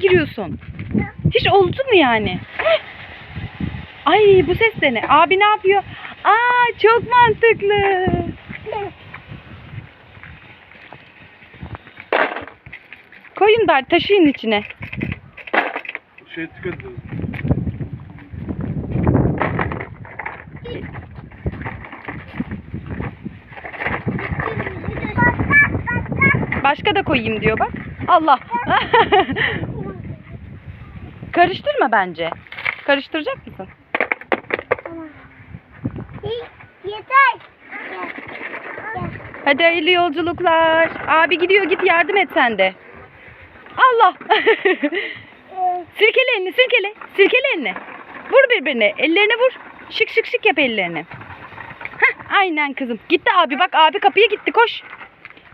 giriyorsun? Hiç oldu mu yani? Ay bu ses de ne? Abi ne yapıyor? Aa çok mantıklı. Koyun da taşıyın içine. Şey dikkat edin. Başka da koyayım diyor bak. Allah. Karıştırma bence. Karıştıracak mısın? Yeter. Hadi hayırlı yolculuklar. Abi gidiyor git yardım et sen de. Allah. sirkele elini sirkele. Sirkele elini. Vur birbirine. Ellerine vur. Şık şık şık yap ellerini. Heh, aynen kızım. Gitti abi bak abi kapıya gitti koş.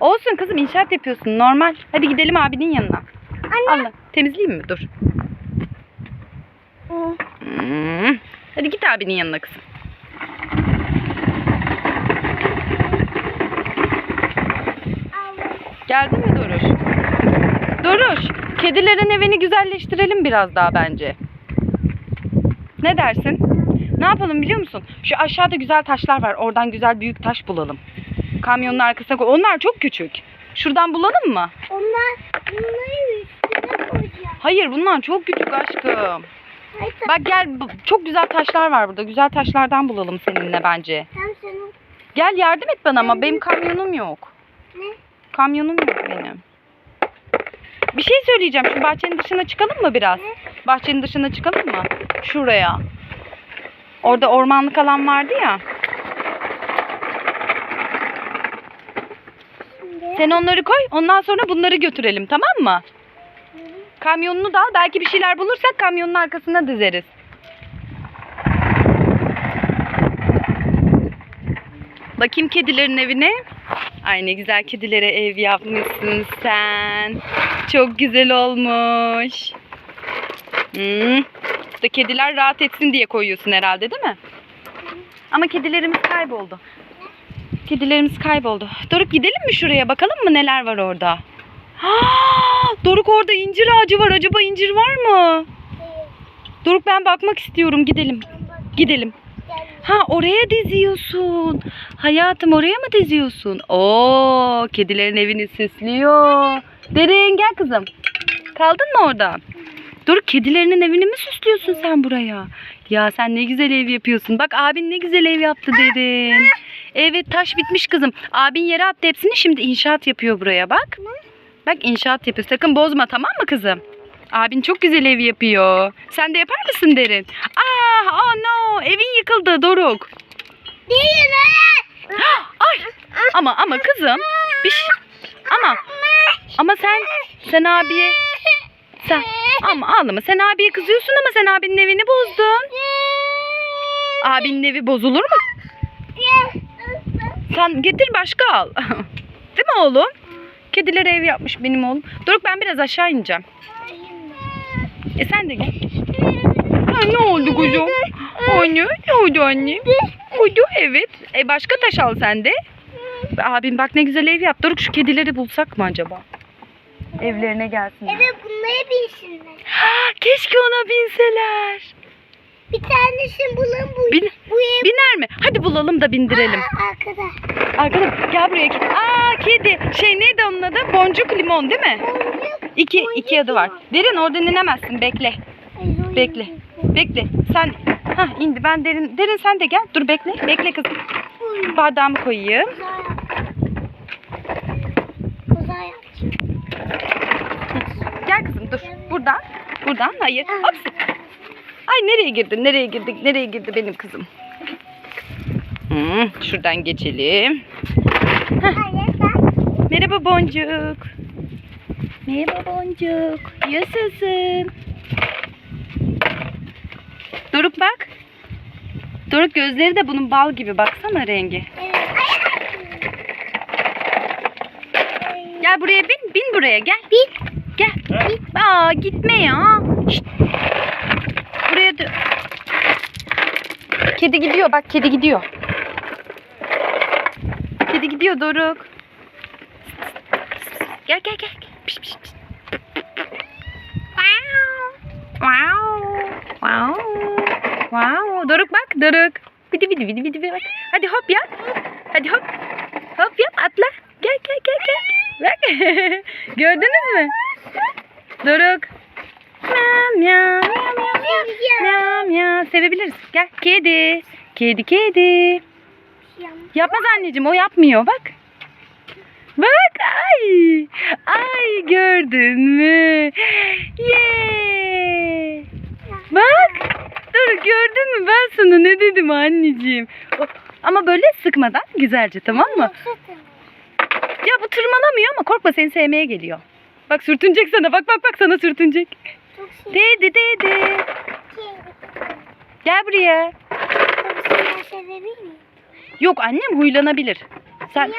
Olsun kızım inşaat yapıyorsun normal. Hadi gidelim abinin yanına. Anne. Allah temizleyeyim mi? Dur. Hmm. Hadi git abinin yanına kızım. Geldin mi Doruş? Doruş, kedilerin evini güzelleştirelim biraz daha bence. Ne dersin? Ne yapalım biliyor musun? Şu aşağıda güzel taşlar var. Oradan güzel büyük taş bulalım. Kamyonun arkasına koy. Onlar çok küçük. Şuradan bulalım mı? Onlar bunları üstüne koyacağım. Hayır bunlar çok küçük aşkım. Bak gel bu- çok güzel taşlar var burada. Güzel taşlardan bulalım seninle bence. Tam senin Gel yardım et bana ama benim kamyonum yok. ne? Kamyonum yok benim. Bir şey söyleyeceğim. Şu bahçenin dışına çıkalım mı biraz? Bahçenin dışına çıkalım mı? Şuraya. Orada ormanlık alan vardı ya. Şimdi. Sen onları koy. Ondan sonra bunları götürelim tamam mı? Kamyonunu da al. Belki bir şeyler bulursak kamyonun arkasına dizeriz. Bakayım kedilerin evine. Ay ne güzel kedilere ev yapmışsın sen. Çok güzel olmuş. Hmm. İşte kediler rahat etsin diye koyuyorsun herhalde değil mi? Ama kedilerimiz kayboldu. Kedilerimiz kayboldu. Doruk gidelim mi şuraya bakalım mı neler var orada? Ha, Doruk orada incir ağacı var. Acaba incir var mı? Doruk ben bakmak istiyorum. Gidelim. Gidelim. Ha oraya diziyorsun. Hayatım oraya mı diziyorsun? Oo, kedilerin evini süslüyor. Derin gel kızım. Kaldın mı orada? Dur kedilerinin evini mi süslüyorsun sen buraya? Ya sen ne güzel ev yapıyorsun. Bak abin ne güzel ev yaptı Derin. Evet taş bitmiş kızım. Abin yere attı hepsini şimdi inşaat yapıyor buraya bak. Bak inşaat yapıyor. Sakın bozma tamam mı kızım? Abin çok güzel ev yapıyor. Sen de yapar mısın Derin? Ah, oh no. Evin yıkıldı Doruk. Değil hayır. Ay ama ama kızım bir şey ama ama sen sen abiye sen ama ağlama sen abiye kızıyorsun ama sen abinin evini bozdun. Abinin evi bozulur mu? Sen getir başka al. Değil mi oğlum? Kedilere ev yapmış benim oğlum. Doruk ben biraz aşağı ineceğim. E sen de gel. Ay ne oldu kuzum? Anne ne oldu anne? Oldu evet. E başka taş al sen de. Abim bak ne güzel ev yaptı. Doruk şu kedileri bulsak mı acaba? Evlerine gelsinler. Evet bunları bilsinler. Ha, keşke ona binseler. Bir tanesini bulalım bu. Bin, biner mi? Hadi bulalım da bindirelim. Aa, arkada. Arkadaş gel buraya. Aa kedi. Şey neydi onun adı? Boncuk limon değil mi? Boncuk. İki, Boncuk iki adı var. Derin oradan inemezsin. Bekle. Ay, Bekle. Bekle. Sen ha indi. Ben derin derin sen de gel. Dur bekle. Bekle kızım. oy. Bardağımı koyayım. Gel kızım dur. Buradan. Buradan. Hayır. Hops. Ay nereye girdin? Nereye girdik? Nereye girdi benim kızım? Hmm, şuradan geçelim. Merhaba Boncuk. Merhaba Boncuk. Yaşasın. Doruk bak. Doruk gözleri de bunun bal gibi. Baksana rengi. Gel buraya bin. Bin buraya gel. Bir. Gel. Aa gitme ya. Şşt hadi. Kedi gidiyor bak kedi gidiyor. Kedi gidiyor Doruk. Gel gel gel. Piş, piş, piş. Wow. Wow. Wow. Doruk bak Doruk. Bidi bidi bidi bidi bak. Hadi hop yap. Hadi hop. Hop yap atla. Gel gel gel gel. Bak. Gördünüz mü? Doruk. Miau miau miau miau. Miau miau. Sevebiliriz. Gel kedi. Kedi kedi. Yapmaz anneciğim o yapmıyor bak. Bak ay. Ay gördün mü? Ye. Bak. Dur gördün mü ben sana ne dedim anneciğim. Ama böyle sıkmadan güzelce tamam mı? Ya bu tırmalamıyor ama korkma seni sevmeye geliyor. Bak sürtünecek sana bak bak bak sana sürtünecek. Dedi dedi. Gel buraya. Yok annem huylanabilir. Sen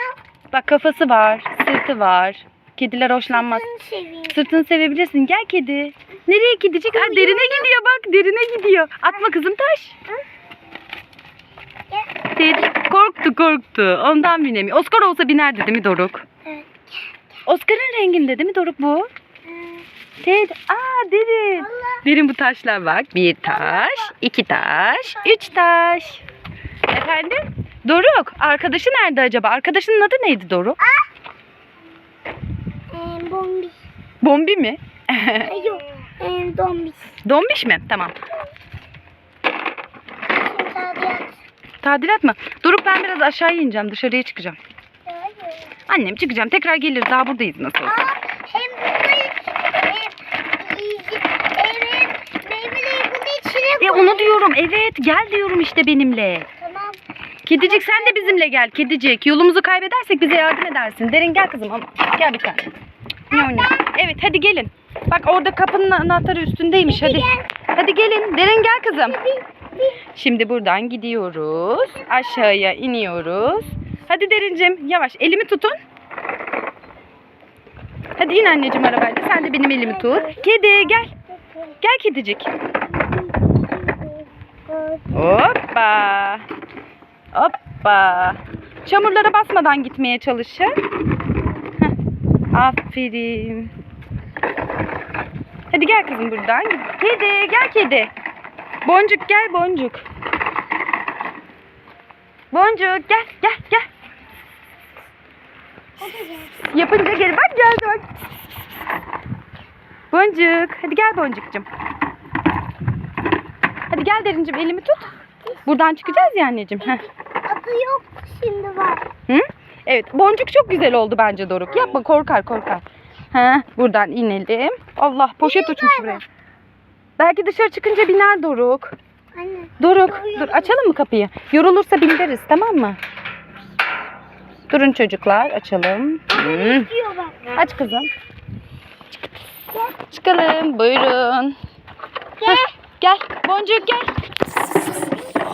bak kafası var, sırtı var. Kediler hoşlanmaz. Sırtını sevebilirsin. Gel kedi. Nereye gidecek? Aa, derine gidiyor bak. Derine gidiyor. Atma kızım taş. Dedi. Korktu korktu. Ondan binemiyor. Oscar olsa binerdi değil mi Doruk? Evet. Oscar'ın renginde değil mi Doruk bu? Ee, Dedi. Aa derin. Allah. Derin bu taşlar bak. Bir taş, iki taş, üç taş. Efendim? Doruk, arkadaşı nerede acaba? Arkadaşının adı neydi Doruk? Ee, bombi. Bombi mi? Yok. Ee, dombi. Dombiş mi? Tamam. Tadilat. Tadilat mı? Doruk ben biraz aşağı ineceğim. Dışarıya çıkacağım. Annem çıkacağım. Tekrar gelir. Daha buradayız nasıl olsa. Aa, hem buradayız. Hem iyice. Hem meyveleri bunun içine E koy. Onu diyorum. Evet gel diyorum işte benimle. Tamam. Kedicik sen de bizimle gel. Kedicik. Yolumuzu kaybedersek bize yardım edersin. Derin gel kızım. Ama Gel bir tane. Ne oynuyor? Evet hadi gelin. Bak orada kapının anahtarı üstündeymiş. Hadi. Hadi gelin. Derin gel kızım. Şimdi buradan gidiyoruz. Aşağıya iniyoruz. Hadi Derincim yavaş elimi tutun. Hadi in anneciğim arabayla. Sen de benim elimi tut. Kedi gel. Gel kedicik. Hoppa. Hoppa. Çamurlara basmadan gitmeye çalışın. Heh, Aferin. Hadi gel kızım buradan. Kedi gel kedi. Boncuk gel boncuk. Boncuk gel gel gel. Yapınca gel bak geldi bak. Boncuk hadi gel boncukcum. Gel derincim elimi tut. Buradan çıkacağız ya anneciğim. Heh. Adı yok şimdi var. Hı? Evet boncuk çok güzel oldu bence Doruk. Yapma korkar korkar. Ha, buradan inelim. Allah poşet uçmuş buraya. Belki dışarı çıkınca biner Doruk. Anne. Doruk dur açalım mı kapıyı? Yorulursa bindiririz tamam mı? Durun çocuklar açalım. Hı. Aç kızım. Çıkalım buyurun. Gel. Gel boncuk gel.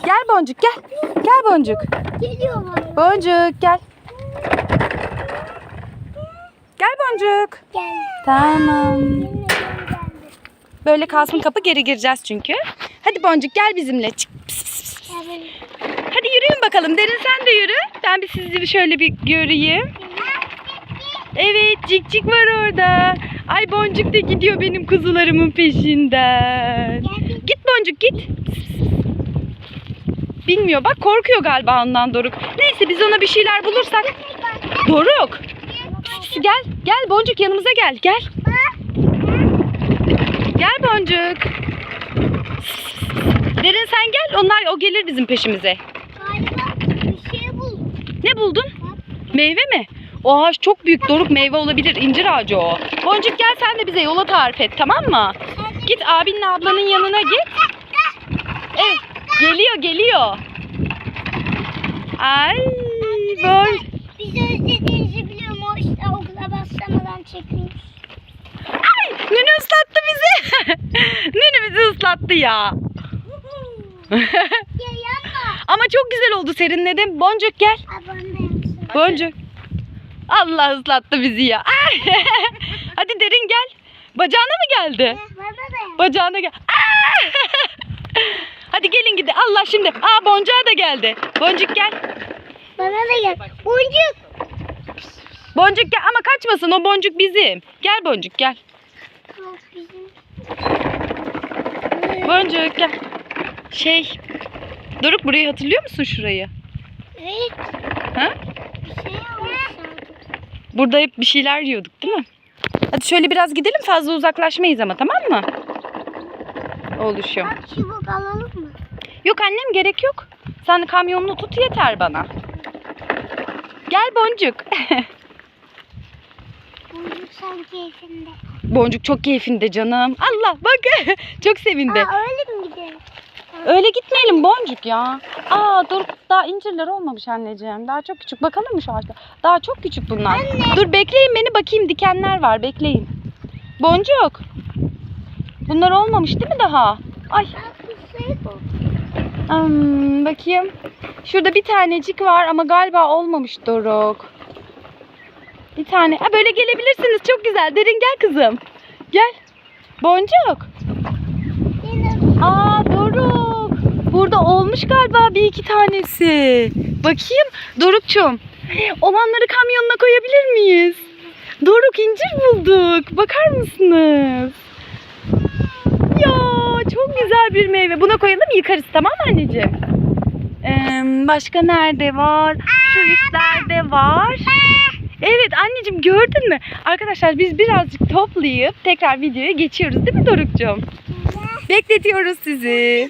Gel boncuk gel. Gel boncuk. Geliyor bak. Boncuk gel. Gel boncuk. Gel. Tamam. Böyle kalsın kapı geri gireceğiz çünkü. Hadi boncuk gel bizimle. Çık. Hadi yürüyün bakalım. Derin sen de yürü. Ben bir sizi bir şöyle bir göreyim. Evet cik var orada. Ay boncuk da gidiyor benim kuzularımın peşinden. Gel. Boncuk git. Bilmiyor bak korkuyor galiba ondan Doruk. Neyse biz ona bir şeyler bulursak. Doruk. Gel gel boncuk yanımıza gel gel. Gel boncuk. Derin sen gel onlar o gelir bizim peşimize. Şey buldum. Ne buldun? Meyve mi? O ağaç çok büyük Doruk meyve olabilir. İncir ağacı o. Boncuk gel sen de bize yola tarif et tamam mı? Git abinle ablanın yanına git. Evet. Geliyor geliyor. Ay bon. Bizi özlediğinizi biliyorum. O işte okula başlamadan çekmiş. Ay Nene ıslattı bizi. Nene bizi ıslattı ya. Ama çok güzel oldu serinledim. Boncuk gel. Abone. Boncuk. Allah ıslattı bizi ya. Ay. Hadi derin gel. Bacağına mı geldi? Bacağına gel. Hadi gelin gidi. Allah şimdi. Aa boncuğa da geldi. Boncuk gel. Bana da gel. Boncuk. Boncuk gel ama kaçmasın o boncuk bizim. Gel boncuk gel. Boncuk gel. Şey Doruk burayı hatırlıyor musun şurayı? Evet. Ha? Bir şey. Burada hep bir şeyler yiyorduk değil mi? Hadi şöyle biraz gidelim fazla uzaklaşmayız ama tamam mı? Oluşum. Bak çubuk alalım mı? Yok annem gerek yok. Sen kamyonunu tut yeter bana. Gel Boncuk. Bulduk sen keyfinde. Boncuk çok keyfinde canım. Allah bak çok sevindi. Aa öyle mi gidelim? Öyle gitmeyelim Boncuk ya. Aa dur daha incirler olmamış anneciğim. Daha çok küçük. Bakalım mı şu ağaçta? Daha çok küçük bunlar. Dur bekleyin beni bakayım dikenler var bekleyin. Boncuk. Bunlar olmamış değil mi daha? Ay bu. Hmm, bakayım. Şurada bir tanecik var ama galiba olmamış Doruk. Bir tane. Ha, böyle gelebilirsiniz. Çok güzel. Derin gel kızım. Gel. Boncuk. Aa Doruk. Burada olmuş galiba bir iki tanesi. Bakayım. Dorukçum. Olanları kamyonuna koyabilir miyiz? Doruk incir bulduk. Bakar mısınız? Ya çok güzel bir meyve. Buna koyalım yıkarız tamam mı anneciğim? Ee, başka nerede var? Şu üstlerde var. Evet anneciğim gördün mü? Arkadaşlar biz birazcık toplayıp tekrar videoya geçiyoruz değil mi Doruk'cum? Bekletiyoruz sizi.